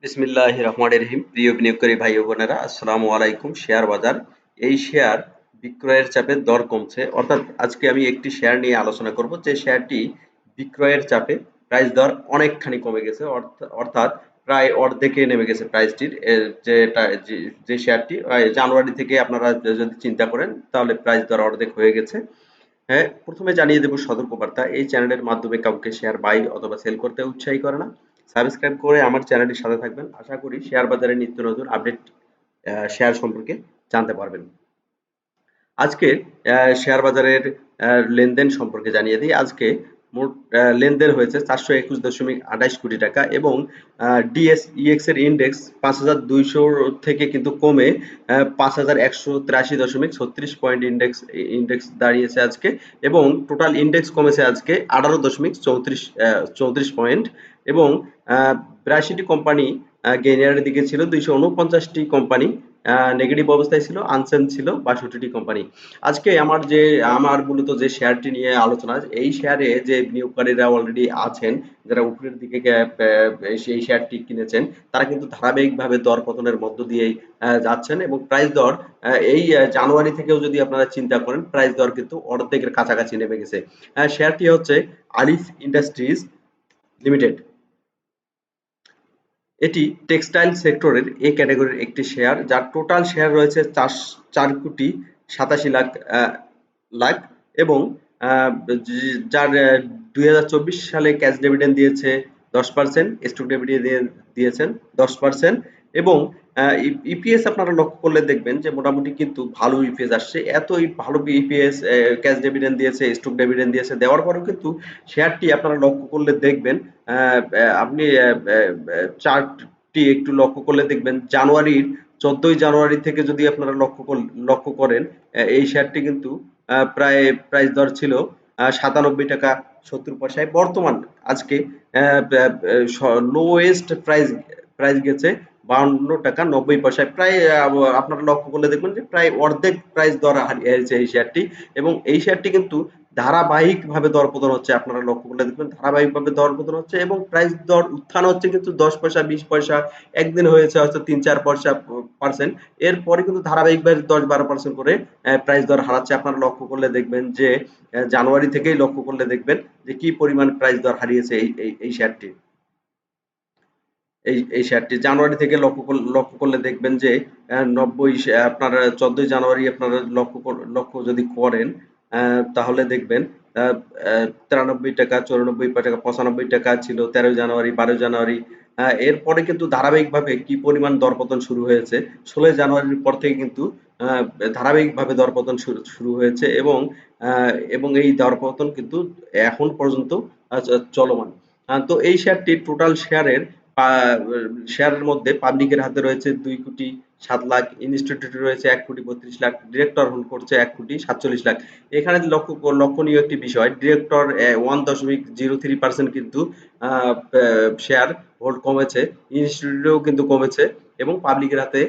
বিসমিল্লাহ রহমান রহিম। প্রিয় বিনিয়োগকারী ভাই বোনেরা, আসসালামু আলাইকুম। শেয়ার বাজার, এই শেয়ার বিক্রয়ের চাপে দর কমছে। অর্থাৎ আজকে আমি একটি শেয়ার নিয়ে আলোচনা করব। যে শেয়ারটি বিক্রয়ের চাপে প্রাইস দর অনেকখানি কমে গেছে। অর্থ- অর্থাৎ প্রায় অর্ধেকে নেমে গেছে প্রাইসটির। যেটা যে শেয়ারটি জানুয়ারি থেকে আপনারা যদি চিন্তা করেন, তাহলে প্রাইস দর অর্ধেক হয়ে গেছে। হ্যাঁ প্রথমে জানিয়ে দেব সতর্কবার্তা। এই চ্যানেলের মাধ্যমে কাউকে শেয়ার বাই অথবা সেল করতে উৎসাহী করে না। সাবস্ক্রাইব করে আমার চ্যানেলটির সাথে থাকবেন। আশা করি শেয়ার বাজারে নিত্য নতুন আপডেট শেয়ার সম্পর্কে জানতে পারবেন। আজকে শেয়ার বাজারের লেনদেন সম্পর্কে জানিয়ে দিই। আজকে মোট লেনদেন হয়েছে চারশো একুশ দশমিক আঠাইশ কোটি টাকা এবং ডিএসইএক্স এর ইন্ডেক্স পাঁচ হাজার দুইশো থেকে কিন্তু কমে পাঁচ হাজার একশো তিরাশি দশমিক ছত্রিশ পয়েন্ট ইন্ডেক্স ইন্ডেক্স দাঁড়িয়েছে আজকে এবং টোটাল ইন্ডেক্স কমেছে আজকে আঠারো দশমিক চৌত্রিশ চৌত্রিশ পয়েন্ট এবং বিরাশিটি কোম্পানি গেইনারের দিকে ছিল দুইশো উনপঞ্চাশটি কোম্পানি নেগেটিভ অবস্থায় ছিল আনসেন ছিল, বাষট্টিটি কোম্পানি আজকে আমার যে, আমার মূলত যে শেয়ারটি নিয়ে আলোচনা, এই শেয়ারে যে বিনিয়োগকারীরা অলরেডি আছেন, যারা উপরের দিকে সেই শেয়ারটি কিনেছেন, তারা কিন্তু ধারাবাহিকভাবে দর পতনের মধ্য দিয়েই যাচ্ছেন এবং প্রাইস দর এই জানুয়ারি থেকেও যদি আপনারা চিন্তা করেন প্রাইস দর কিন্তু অর্ধেকের কাছাকাছি নেমে গেছে। শেয়ারটি হচ্ছে আলিফ ইন্ডাস্ট্রিজ লিমিটেড এটি টেক্সটাইল সেক্টরের এ ক্যাটাগরির একটি শেয়ার, যার টোটাল শেয়ার রয়েছে চার কোটি সাতাশি লাখ লাখ এবং যার দুই হাজার চব্বিশ সালে ক্যাশ ডিভিডেন্ড দিয়েছে দশ পার্সেন্ট স্টক ডিভিডেন্ড দিয়েছেন দশ পার্সেন্ট এবং ইপিএস আপনারা লক্ষ্য করলে দেখবেন যে মোটামুটি কিন্তু ভালো ইপিএস আসছে। এতই ভালো ইপিএস ক্যাশ ডিভিডেন্ড দিয়েছে স্টক ডিভিডেন্ড দিয়েছে, দেওয়ার পরেও কিন্তু শেয়ারটি আপনারা লক্ষ্য করলে দেখবেন আপনি চার্টটি একটু লক্ষ্য করলে দেখবেন জানুয়ারির, চোদ্দই জানুয়ারি থেকে যদি আপনারা লক্ষ্য লক্ষ্য করেন এই শেয়ারটি কিন্তু প্রায় প্রাইস দর ছিল সাতানব্বই টাকা, সত্তর পয়সায়। বর্তমান আজকে লোয়েস্ট প্রাইস প্রাইস গেছে বাউন্ন টাকা নব্বই পয়সায়। প্রায় আপনারা লক্ষ্য করলে দেখবেন যে প্রায় অর্ধেক প্রাইস দর হারিয়েছে এই শেয়ারটি এবং এই শেয়ারটি কিন্তু ধারাবাহিকভাবে দরপতন হচ্ছে, আপনারা লক্ষ্য করলে দেখবেন, ধারাবাহিকভাবে দরপতন হচ্ছে এবং প্রাইস দর উত্থান হচ্ছে কিন্তু দশ পয়সা, বিশ পয়সা, একদিন হয়েছে হয়তো তিন, চার পয়সা পার্সেন্ট এরপরে কিন্তু ধারাবাহিকভাবে দশ, বারো পার্সেন্ট করে প্রাইস দর হারাচ্ছে। আপনারা লক্ষ্য করলে দেখবেন যে জানুয়ারি থেকেই লক্ষ্য করলে দেখবেন যে, কি পরিমাণ প্রাইস দর হারিয়েছে এই, এই- শেয়ারটি এই এই শেয়ারটি জানুয়ারি থেকে লক্ষ্য লক্ষ্য করলে দেখবেন যে নব্বই, আপনার চোদ্দই জানুয়ারি আপনারা লক্ষ্য লক্ষ্য যদি করেন তাহলে দেখবেন তিরানব্বই টাকা, চৌরানব্বই টাকা, পঁচানব্বই টাকা ছিল, তেরোই জানুয়ারি, বারোই জানুয়ারি। এরপরে কিন্তু ধারাবাহিকভাবে কি পরিমাণ দরপতন শুরু হয়েছে, ষোলোই জানুয়ারির পর থেকে কিন্তু ধারাবাহিকভাবে দরপতন শুরু হয়েছে এবং এবং এই দরপতন কিন্তু এখন পর্যন্ত চলমান। তো এই শেয়ারটি টোটাল শেয়ারের শেয়ারের মধ্যে পাবলিকের হাতে রয়েছে দুই কোটি সাত লাখ ইনস্টিটিউট রয়েছে, এক কোটি বত্রিশ লাখ। ডিরেক্টর হোল্ড করছে এক কোটি সাতচল্লিশ লাখ। এখানে লক্ষ্য লক্ষণীয় একটি বিষয় ডিরেক্টর ওয়ান দশমিক জিরো থ্রি পার্সেন্ট কিন্তু শেয়ার হোল্ড কমেছে। ইনস্টিটিউটেও কিন্তু কমেছে এবং পাবলিকের হাতে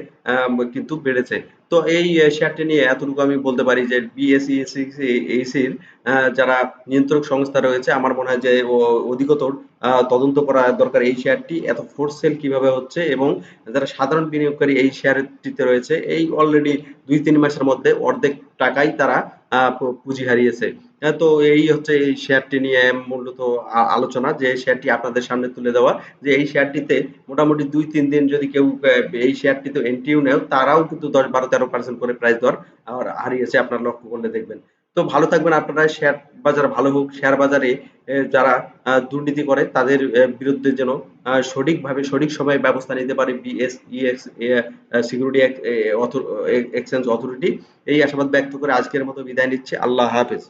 কিন্তু বেড়েছে। তো এই শেয়ারটি নিয়ে এতটুকু আমি বলতে পারি যে বিএসইসির যারা নিয়ন্ত্রক সংস্থা রয়েছে, আমার মনে হয় যে অধিকতর তদন্ত করা দরকার এই শেয়ারটি এত ফোর্স সেল কীভাবে হচ্ছে এবং যারা সাধারণ বিনিয়োগকারী এই শেয়ারটিতে রয়েছে, এই অলরেডি দুই তিন মাসের মধ্যে অর্ধেক টাকাই তারা পুঁজি হারিয়েছে। তো এই হচ্ছে এই শেয়ারটি নিয়ে মূলত আলোচনা যে শেয়ারটি আপনাদের সামনে তুলে দেওয়া। যে এই শেয়ারটিতে মোটামুটি দুই, তিন দিন যদি কেউ এই শেয়ারটিতে এন্ট্রিও নেয়, তারাও কিন্তু দশ, বারো, তেরো পার্সেন্ট করে প্রাইস দর হারিয়েছে আপনারা লক্ষ্য করলে দেখবেন। তো ভালো থাকবেন আপনারা, শেয়ার বাজার ভালো হোক। শেয়ার বাজারে যারা দুর্নীতি করে তাদের বিরুদ্ধে যেন সঠিকভাবে সঠিক সময়ে ব্যবস্থা নিতে পারে বিএসইএক্স সিকিউরিটি এক্সচেঞ্জ অথরিটি এই আশাবাদ ব্যক্ত করে আজকের মতো বিদায় নিচ্ছে। আল্লাহ হাফেজ।